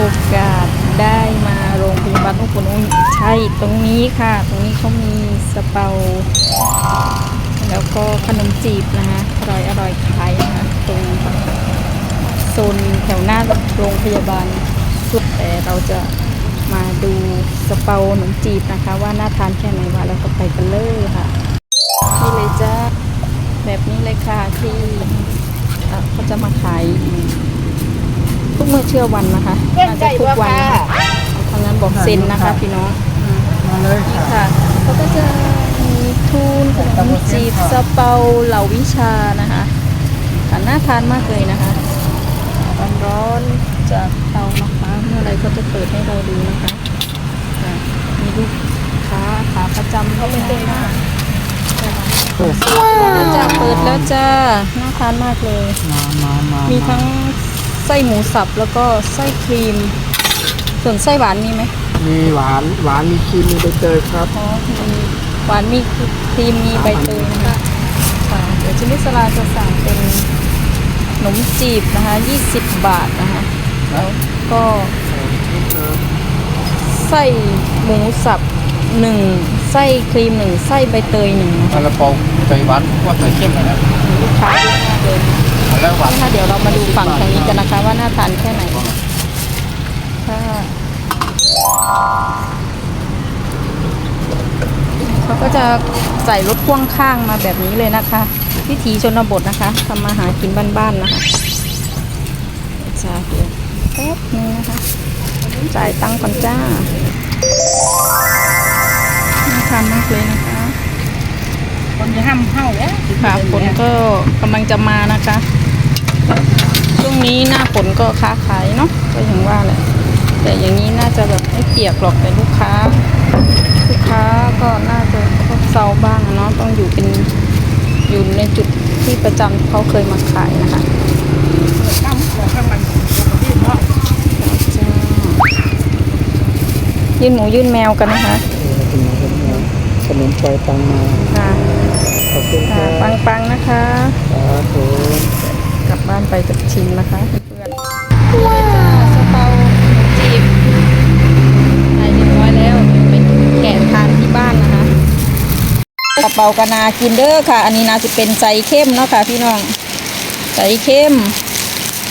โอกาสได้มาโรงพยาบาลอุ้มนุ่นใช่ตรงนี้ค่ะ ตรงนี้เขามีสเปา แล้วก็ขนมจีบนะคะอร่อยอร่อยขายนะคะตรงโซนแถวหน้าโรงพยาบาลสุดแต่เราจะมาดูสเปาขนมจีบนะคะ ว่าน่าทานแค่ไหนว่าเราก็ไปกันเลยค่ะนี่เลยจ้าแบบนี้เลยค่ะที่เอ่อเขาจะมาขาย ทุกเมื่อเชื่อวันนะคะน่าจะทุกวันนะคะทางนั้นบอกเซ็นนะคะพี่น้องอืมมาเลยนี่ค่ะค่ะเขาก็จะมีทูนขนมจีบสะเปาเหล่าวิชานะคะทานน่าทานมากเลยนะคะร้อนๆจากเตานะคะเมื่อไรเขาจะเปิดให้เราดูนะคะค่ะมีลูกค้าขาประจำเขาเลยนะเปิดแล้วจ้าเปิดแล้วจ้าน่าทานมากเลยมามามามีมีทั้ง ไส้หมูสับแล้วก็ไส้ครีม ส่วนไส้หวานมีไหมมีหวานหวานมีครีมมีใบเตยครับ อ๋อมีหวานมีครีมมีใบเตยนะคะค่ะเดี๋ยวชิมิสลาจะสั่งเป็นขนมจีบนะคะ 20 บาทนะคะ แล้วก็ไส้หมูสับหนึ่งไส้ครีมหนึ่งไส้ใบเตยหนึ่งนะคะกระป๋องใส่หวานว่าใส่เข้มเลยนะลูกค้า นะแล้วหวานนะคะเดี๋ยวเรามาดูฝั่งทางนี้กันนะคะ ว่าน่าทานแค่ไหนค่ะเขาก็จะใส่รถพ่วงข้างมาแบบนี้เลยนะคะวิถีชนบทนะคะทำมาหากินบ้านๆนะคะจ้าเดี๋ยวแป๊บนึงนะคะจ่ายตังค์ก่อนจ้าน่าทานมากเลยนะคะ คนจะห้ามเข้าเนี่ยค่ะฝนก็กำลังจะมานะคะ ช่วงนี้หน้าฝนก็ค้าขายเนาะก็อย่างว่าแหละแต่อย่างนี้น่าจะแบบไม่เปียกหรอกแต่ลูกค้า ลูกค้าก็น่าจะซบเซาบ้างอะเนาะต้องอยู่เป็นอยู่ในจุดที่ประจำเขาเคยมาขายนะคะข้ามหัวข้ามมันที่เพราะจ้ายื่นหมูยื่นแมวกันนะคะขนมปลายตังมาค่ะขอบคุณคค่ะรับปังๆนะคะสาธุกลับบ้านไป จะชิมนะคะเพื่อนว้าวสเปาจีบได้เรียบร้อยแล้วไปแกะทานที่บ้านนะคะกระเป๋ากะนากินเด้อค่ะ อันนี้นาจะเป็นใส่เข้มเนาะค่ะพี่น้องใส่เข้ม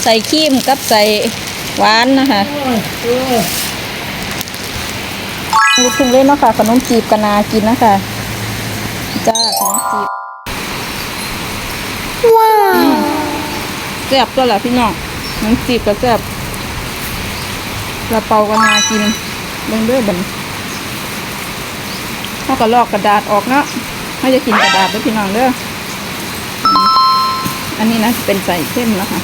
ใส่ครีมกับใส่หวานนะคะลูกทุ่งเล่นเนาะค่ะขนมจีบกะนากินนะคะจ้าขนมจีบว้า แซ่บตัวแหละพี่น้องน้ำจีบก็แซ่บกระเปาก็นากินเบิ่งเด้อบันเขาก็ลอกกระดาษออกเนาะไม่จะกินกระดาษด้วยพี่น้องเด้ออืมอันนี้นะเป็นใส่เข้มแล้วค่ะ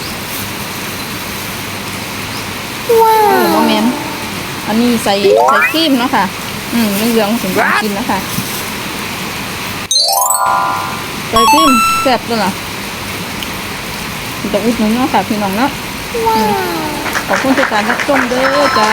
ว้าวโมเมนอันนี้ใส่ใส่ครีมเนาะค่ะ อืมเหลืองถึงจะกินแล้วค่ะใส่ครีมแซ่บตัวละ จะอุดหนุนเนาะค่ะพี่น้องเนาะอืมขอบคุณทุกการรับชมเด้อจ้า